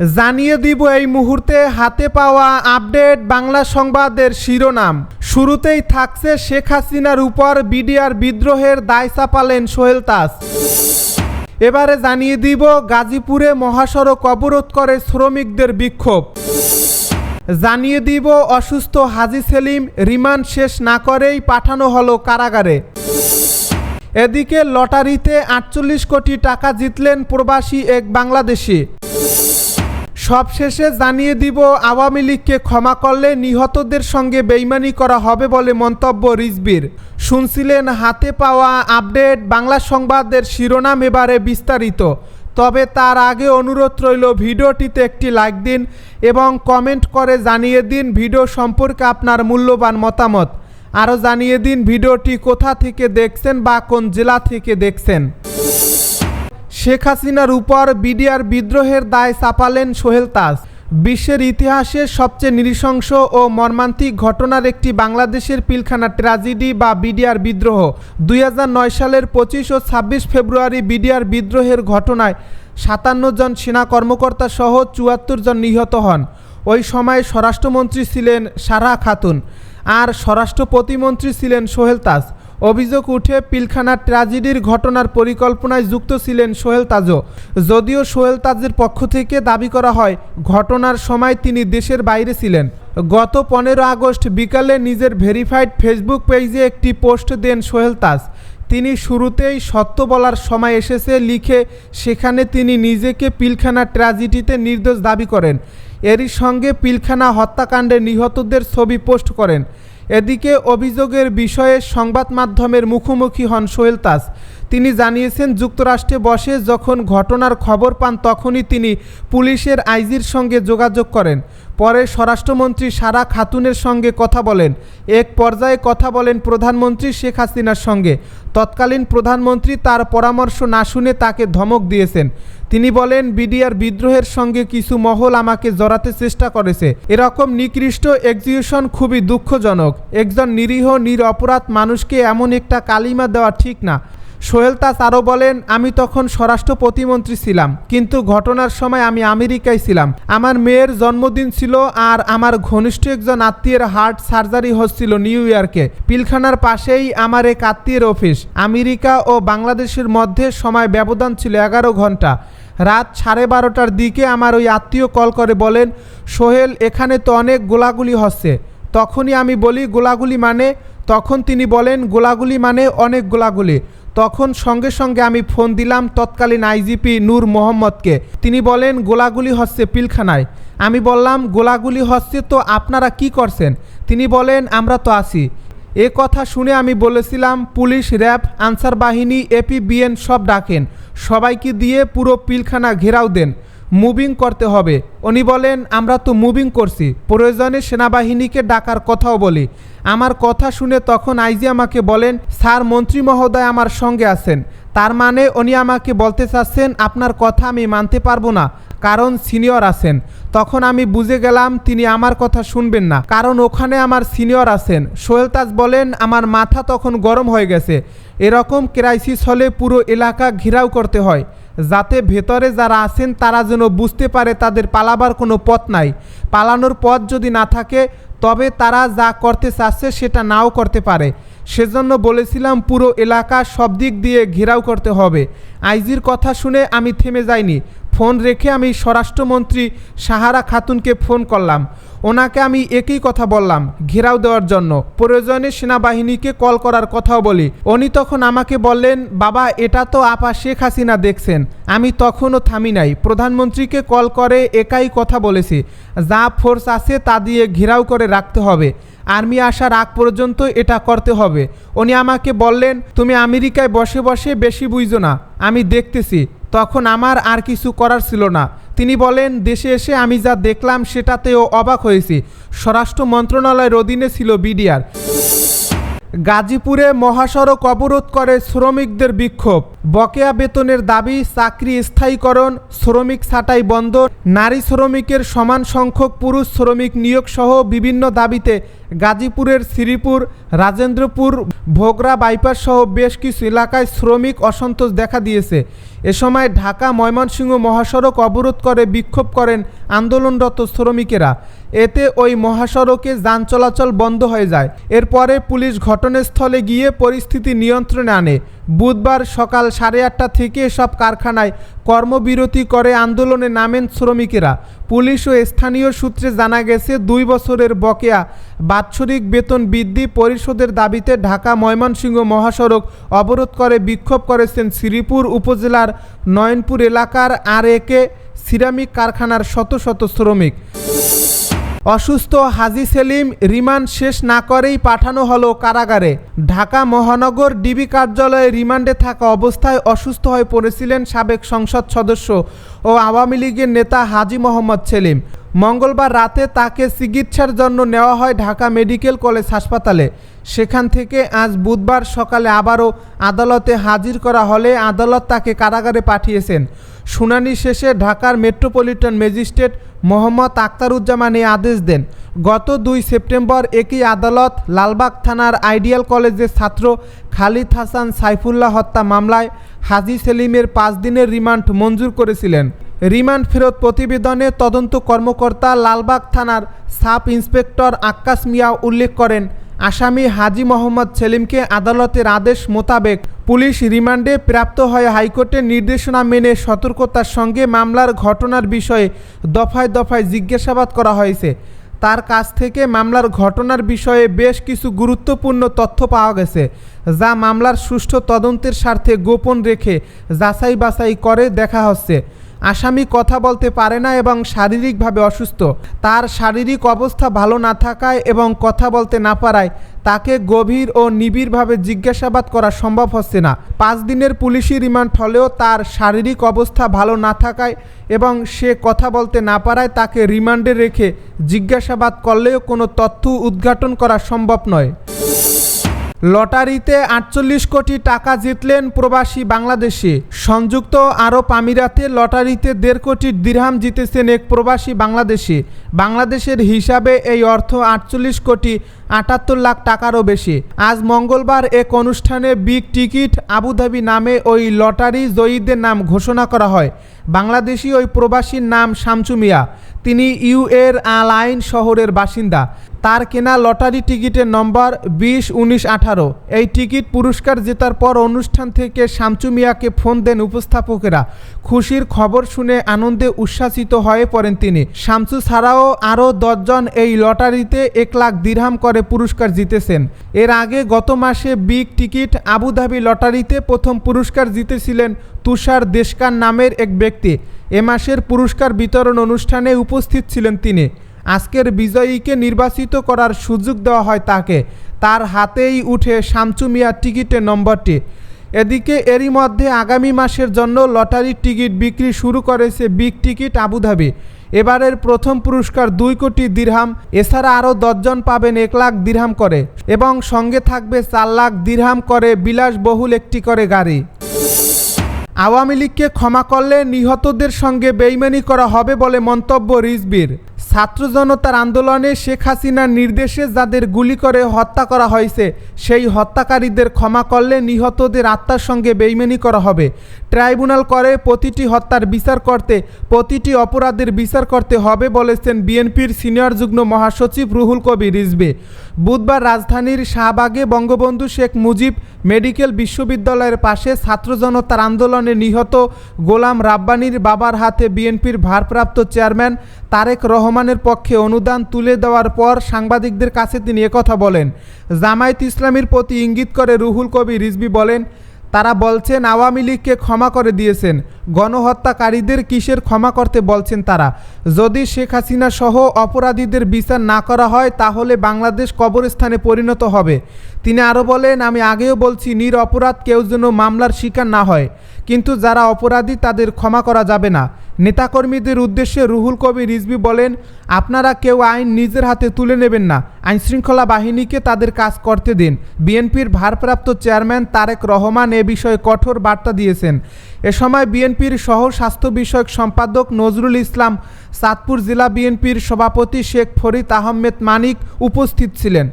জানিয়ে দিব এই মুহূর্তে হাতে পাওয়া আপডেট বাংলা সংবাদের শিরোনাম। শুরুতেই থাকছে শেখ হাসিনার উপর বিডিআর বিদ্রোহের দায় চাপালেন সোহেল তাস। এবারে জানিয়ে দিব গাজীপুরে মহাসড়ক অবরোধ করে শ্রমিকদের বিক্ষোভ। জানিয়ে দিব অসুস্থ হাজি সেলিম রিমান্ড শেষ না করেই পাঠানো হলো কারাগারে। এদিকে লটারিতে আটচল্লিশ কোটি টাকা জিতলেন প্রবাসী এক বাংলাদেশি। সবশেষে জানিয়ে দিব, আওয়ামী লীগকে ক্ষমা করলে নিহতদের সঙ্গে বেইমানি করা হবে বলে মন্তব্য রিজবির। শুনছিলেন হাতে পাওয়া আপডেট, বাংলা সংবাদের শিরোনাম এবারে বিস্তারিত। তবে তার আগে অনুরোধ রইল, ভিডিওটিতে একটি লাইক দিন এবং কমেন্ট করে জানিয়ে দিন ভিডিও সম্পর্কে আপনার মূল্যবান মতামত। আরও জানিয়ে দিন ভিডিওটি কোথা থেকে দেখছেন বা কোন জেলা থেকে দেখছেন। শেখ হাসিনার উপর বিডিআর বিদ্রোহের দায় চাপালেন সোহেল তাজ। বিশ্বের ইতিহাসে সবচেয়ে নৃশংস ও মর্মান্তিক ঘটনার একটি বাংলাদেশের পিলখানা ট্র্যাজেডি বা বিডিআর বিদ্রোহ। দুই হাজার নয় সালের পঁচিশ ও ছাব্বিশ ফেব্রুয়ারি বিডিআর বিদ্রোহের ঘটনায় সাতান্ন জন সেনা কর্মকর্তা সহ চুয়াত্তর জন নিহত হন। ওই সময় স্বরাষ্ট্রমন্ত্রী ছিলেন সারা খাতুন আর স্বরাষ্ট্র প্রতিমন্ত্রী ছিলেন সোহেল তাজ। অভিযোগ উঠে পিলখানা ট্র্যাজেডির ঘটনার পরিকল্পনায় যুক্ত ছিলেন সোহেল তাজও যদিও সোহেল তাজের পক্ষ থেকে দাবি করা হয়, ঘটনার সময় তিনি দেশের বাইরে ছিলেন। গত পনেরো আগস্ট বিকালে নিজের ভেরিফাইড ফেসবুক পেজে একটি পোস্ট দেন সোহেল তাজ। তিনি শুরুতেই সত্য বলার সময় এসেছে, লিখে সেখানে তিনি নিজেকে পিলখানা ট্র্যাজেডিতে নির্দোষ দাবি করেন। এরই সঙ্গে পিলখানা হত্যাকাণ্ডে নিহতদের ছবি পোস্ট করেন। এদিকে অভিযোগের বিষয়ে সংবাদ মাধ্যমের মুখোমুখি হন সোহেল তাস তিনি জানিয়েছেন, যুক্তরাষ্ট্রে বসে যখন ঘটনার খবর পান, তখনই তিনি পুলিশের আইজির সঙ্গে যোগাযোগ করেন। পরে স্বরাষ্ট্রমন্ত্রী সারা খাতুনের সঙ্গে কথা বলেন। এক পর্যায়ে কথা বলেন প্রধানমন্ত্রী শেখ হাসিনার সঙ্গে। তৎকালীন প্রধানমন্ত্রী তার পরামর্শ না শুনে তাকে ধমক দিয়েছেন। তিনি বলেন, বিডিআর বিদ্রোহের সঙ্গে কিছু মহল আমাকে জড়াতে চেষ্টা করেছে। এরকম নিকৃষ্ট এক্সিকিউশন খুবই দুঃখজনক। একজন নিরীহ, নিরপরাধ মানুষকে এমন একটা কালিমা দেওয়া ঠিক না। সোহেল তাস আরও বলেন, আমি তখন স্বরাষ্ট্র প্রতিমন্ত্রী ছিলাম, কিন্তু ঘটনার সময় আমি আমেরিকায় ছিলাম। আমার মেয়ের জন্মদিন ছিল আর আমার ঘনিষ্ঠ একজন আত্মীয়ের হার্ট সার্জারি হচ্ছিল নিউ ইয়র্কে। পিলখানার পাশেই আমার এক আত্মীয়ের অফিস। আমেরিকা ও বাংলাদেশের মধ্যে সময় ব্যবধান ছিল এগারো ঘণ্টা। রাত সাড়ে বারোটার দিকে আমার ওই আত্মীয় কল করে বলেন, সোহেল, এখানে তো অনেক গোলাগুলি হচ্ছে। তখনই আমি বলি, গোলাগুলি মানে? তখন তিনি বলেন, গোলাগুলি মানে অনেক গোলাগুলি। তখন সঙ্গে সঙ্গে আমি ফোন দিলাম তৎকালীন আইজিপি নূর মোহাম্মদকে। তিনি বলেন, গোলাগুলি হচ্ছে পিলখানায়। আমি বললাম, গোলাগুলি হচ্ছে তো আপনারা কি করছেন? তিনি বলেন, আমরা তো আছি। এ কথা শুনে আমি বলেছিলাম, পুলিশ, র্যাব, আনসার বাহিনী এপিবিএন সব ডাকেন। সবাইকে দিয়ে পুরো পিলখানা ঘেরাও দেন। মুভিং করতে হবে। উনি বলেন, আমরা তো মুভিং করছি। প্রয়োজনে সেনাবাহিনীকে ডাকার কথাও বলি। আমার কথা শুনে তখন আইজি আমাকে বলেন, স্যার, মন্ত্রী মহোদয় আমার সঙ্গে আছেন। তার মানে উনি আমাকে বলতে চাচ্ছেন, আপনার কথা আমি মানতে পারব না, কারণ সিনিয়র আছেন। তখন আমি বুঝে গেলাম, তিনি আমার কথা শুনবেন না, কারণ ওখানে আমার সিনিয়র আছেন। সোহেল তাজ বলেন, আমার মাথা তখন গরম হয়ে গেছে। এরকম ক্রাইসিস হলে পুরো এলাকা ঘেরাও করতে হয়। যাতে ভেতরে যারা আছেন তারা যেন বুঝতে পারে তাদের পালাবার কোনো পথ নাই। পালানোর পথ যদি না থাকে, তবে তারা যা করতে চাচ্ছে সেটা নাও করতে পারে। সেজন্য বলেছিলাম পুরো এলাকা সব দিক দিয়ে ঘেরাও করতে হবে। আইজির কথা শুনে আমি থেমে যাইনি। ফোন রেখে আমি স্বরাষ্ট্রমন্ত্রী সাহারা খাতুনকে ফোন করলাম। ওনাকে আমি একই কথা বললাম, ঘেরাও দেওয়ার জন্য। প্রয়োজনে সেনাবাহিনীকে কল করার কথাও বলি। উনি তখন আমাকে বললেন, বাবা, এটা তো আপা শেখ হাসিনা দেখছেন। আমি তখনও থামি নাই। প্রধানমন্ত্রীকে কল করে একাই কথা বলেছি। যা ফোর্স আছে তা দিয়ে ঘেরাও করে রাখতে হবে। আর্মি আসার আগ পর্যন্ত এটা করতে হবে। উনি আমাকে বললেন, তুমি আমেরিকায় বসে বসে বেশি বুঝো না। আমি দেখতেছি, তখন আমার আর কিছু করার ছিল না। তিনি বলেন, দেশে এসে আমি যা দেখলাম সেটাতেও অবাক হয়েছি। স্বরাষ্ট্র মন্ত্রণালয়ের অধীনে ছিল বিডিআর। গাজীপুরে মহাসড়ক অবরোধ করে শ্রমিকদের বিক্ষোভ। বকেয়া বেতনের দাবি, চাকরি স্থায়ীকরণ, শ্রমিক ছাঁটাই বন্ধ, নারী শ্রমিকের সমান সংখ্যক পুরুষ শ্রমিক নিয়োগ সহ বিভিন্ন দাবিতে গাজীপুরের শ্রীপুর, রাজেন্দ্রপুর, ভোগরা বাইপাস সহ বেশ কিছু এলাকায় শ্রমিক অসন্তোষ দেখা দিয়েছে। এ সময় ঢাকা ময়মনসিংহ মহাসড়ক অবরোধ করে বিক্ষোভ করেন আন্দোলনরত শ্রমিকেরা। এতে ওই মহাসড়কে যান চলাচল বন্ধ হয়ে যায়। এরপরে পুলিশ ঘটনাস্থলে গিয়ে পরিস্থিতি নিয়ন্ত্রণে আনে। বুধবার সকাল সাড়ে আটটা থেকে সব কারখানায় কর্মবিরতি করে আন্দোলনে নামেন শ্রমিকেরা। পুলিশ ও স্থানীয় সূত্রে জানা গেছে, দুই বছরের বকেয়া বাৎসরিক বেতন বৃদ্ধি পরিশোধের দাবিতে ঢাকা ময়মনসিংহ মহাসড়ক অবরোধ করে বিক্ষোভ করেছেন শ্রীপুর উপজেলার নয়নপুর এলাকার আর একে সিরামিক কারখানার শত শত শ্রমিক। অসুস্থ হাজি সেলিম রিমান্ড শেষ না করেই পাঠানো হলো কারাগারে। ঢাকা মহানগর ডিবি কার্যালয়ে রিমান্ডে থাকা অবস্থায় অসুস্থ হয়ে পড়েছিলেন সাবেক সংসদ সদস্য ও আওয়ামী লীগের নেতা হাজি মোহাম্মদ সেলিম। মঙ্গলবার রাতে তাকে চিকিৎসার জন্য নেওয়া হয় ঢাকা মেডিকেল কলেজ হাসপাতালে। সেখান থেকে আজ বুধবার সকালে আবারও আদালতে হাজির করা হলে আদালত তাকে কারাগারে পাঠিয়েছেন। শুনানি শেষে ঢাকার মেট্রোপলিটন ম্যাজিস্ট্রেট মোহাম্মদ আক্তারুজ্জামান এই আদেশ দেন। গত দুই সেপ্টেম্বর একই আদালত লালবাগ থানার আইডিয়াল কলেজের ছাত্র খালিদ হাসান সাইফুল্লাহ হত্যা মামলায় হাজি সেলিমের পাঁচ দিনের রিমান্ড মঞ্জুর করেছিলেন। রিমান্ড ফেরত প্রতিবেদনে তদন্ত কর্মকর্তা লালবাগ থানার সাব ইন্সপেক্টর আক্কাস মিয়া উল্লেখ করেন আসামি হাজি মোহাম্মদ সেলিমকে আদালতের আদেশ মোতাবেক পুলিশ রিমান্ডে প্রাপ্ত হয় হাইকোর্টের নির্দেশনা মেনে সতর্কতার সঙ্গে মামলার ঘটনার বিষয়ে দফায় দফায় জিজ্ঞাসাবাদ করা হয়েছে। তার কাছ থেকে মামলার ঘটনার বিষয়ে বেশ কিছু গুরুত্বপূর্ণ তথ্য পাওয়া গেছে, যা মামলার সুষ্ঠু তদন্তের স্বার্থে গোপন রেখে যাচাই বাছাই করে দেখা হচ্ছে। আসামি কথা বলতে পারে না এবং শারীরিকভাবে অসুস্থ। তার শারীরিক অবস্থা ভালো না থাকায় এবং কথা বলতে না পারায় তাকে গভীর ও নিবিড়ভাবে জিজ্ঞাসাবাদ করা সম্ভব হচ্ছে না। পাঁচ দিনের পুলিশি রিমান্ড হলেও তার শারীরিক অবস্থা ভালো না থাকায় এবং সে কথা বলতে না পারায় তাকে রিমান্ডে রেখে জিজ্ঞাসাবাদ করলেও কোনো তথ্য উদ্ঘাটন করা সম্ভব নয়। লটারিতে আটচল্লিশ কোটি টাকা জিতলেন প্রবাসী বাংলাদেশি। সংযুক্ত আরব আমিরাতে লটারিতে দেড় কোটি দিরহাম জিতেছেন এক প্রবাসী বাংলাদেশি। বাংলাদেশের হিসাবে এই অর্থ আটচল্লিশ কোটি আটাত্তর লাখ টাকারও বেশি। আজ মঙ্গলবার এক অনুষ্ঠানে বিগ টিকিট আবুধাবি নামে ওই লটারি জয়ীদের নাম ঘোষণা করা হয়। বাংলাদেশি ওই প্রবাসীর নাম শামসু মিয়া। তিনি ইউএর আল আইন শহরের বাসিন্দা। তার কেনা লটারি টিকিটের নম্বর বিশ, উনিশ, আঠারো। এই টিকিট পুরস্কার জেতার পর অনুষ্ঠান থেকে শামচু মিয়াকে ফোন দেন উপস্থাপকেরা। খুশির খবর শুনে আনন্দে উচ্ছ্বাসিত হয়ে পড়েন তিনি। শামসু ছাড়াও আরও দশজন এই লটারিতে এক লাখ দিরহাম করে পুরস্কার জিতেছেন। এর আগে গত মাসে বিগ টিকিট আবুধাবি লটারিতে প্রথম পুরস্কার জিতেছিলেন তুষার দেশকার নামের এক ব্যক্তি। এ মাসের পুরস্কার বিতরণ অনুষ্ঠানে উপস্থিত ছিলেন তিনি। আজকের বিজয়ীকে নির্বাচিত করার সুযোগ দেওয়া হয় তাকে। তার হাতেই উঠে শামচু মিয়ার টিকিটের নম্বরটি। এদিকে এরই মধ্যে আগামী মাসের জন্য লটারির টিকিট বিক্রি শুরু করেছে বিগ টিকিট আবুধাবি। এবারের প্রথম পুরস্কার দুই কোটি দিরহাম, এছাড়া আরও দশজন পাবেন এক লাখ দিরহাম করে এবং সঙ্গে থাকবে চার লাখ দিরহাম করে বিলাসবহুল একটি করে গাড়ি। আওয়ামী লীগকে ক্ষমা করলে নিহতদের সঙ্গে বেইমানি করা হবে বলে মন্তব্য রিজবির। ছাত্র জনতার আন্দোলনে শেখ হাসিনার নির্দেশে যাদের গুলি করে হত্যা করা হয়েছে, সেই হত্যাকারীদের ক্ষমা করলে নিহতদের আত্মার সঙ্গে বেইমানি করা হবে। ট্রাইব্যুনাল করে প্রতিটি হত্যার বিচার করতে, প্রতিটি অপরাধের বিচার করতে হবে বলেছেন বিএনপির সিনিয়র যুগ্ম মহাসচিব রুহুল কবির রিজবে বুধবার রাজধানীর শাহবাগে বঙ্গবন্ধু শেখ মুজিব মেডিকেল বিশ্ববিদ্যালয়ের পাশে ছাত্র জনতার আন্দোলনে নিহত গোলাম রাব্বানির বাবার হাতে বিএনপির ভারপ্রাপ্ত চেয়ারম্যান তারেক রহমানের পক্ষে অনুদান তুলে দেওয়ার পর সাংবাদিকদের কাছে তিনি একথা বলেন। জামায়াত ইসলামীর প্রতি ইঙ্গিত করে রুহুল কবি রিজবি বলেন, তারা বলছেন আওয়ামী লীগকে ক্ষমা করে দিয়েছেন। গণহত্যাকারীদের কিসের ক্ষমা করতে বলছেন তারা? যদি শেখ হাসিনা সহ অপরাধীদের বিচার না করা হয়, তাহলে বাংলাদেশ কবরস্থানে পরিণত হবে। তিনি আরও বলেন, আমি আগেও বলছি নির অপরাধ কেউ যেন মামলার শিকার না হয়। কিন্তু যারা অপরাধী, তাদের ক্ষমা করা যাবে না। নেতাকর্মীদের উদ্দেশ্যে রুহুল কবির রিজবি বলেন, আপনারা কেউ আইন নিজের হাতে তুলে নেবেন না। আইন শৃঙ্খলা বাহিনীকে তাদের কাজ করতে দিন। বিএনপির ভারপ্রাপ্ত চেয়ারম্যান তারেক রহমান এ বিষয়ে কঠোর বার্তা দিয়েছেন। এ সময় বিএনপির সহ স্বাস্থ্য বিষয়ক সম্পাদক নজরুল ইসলাম চাঁদপুর জেলা বিএনপির সভাপতি শেখ ফরিদ আহমেদ মানিক উপস্থিত ছিলেন।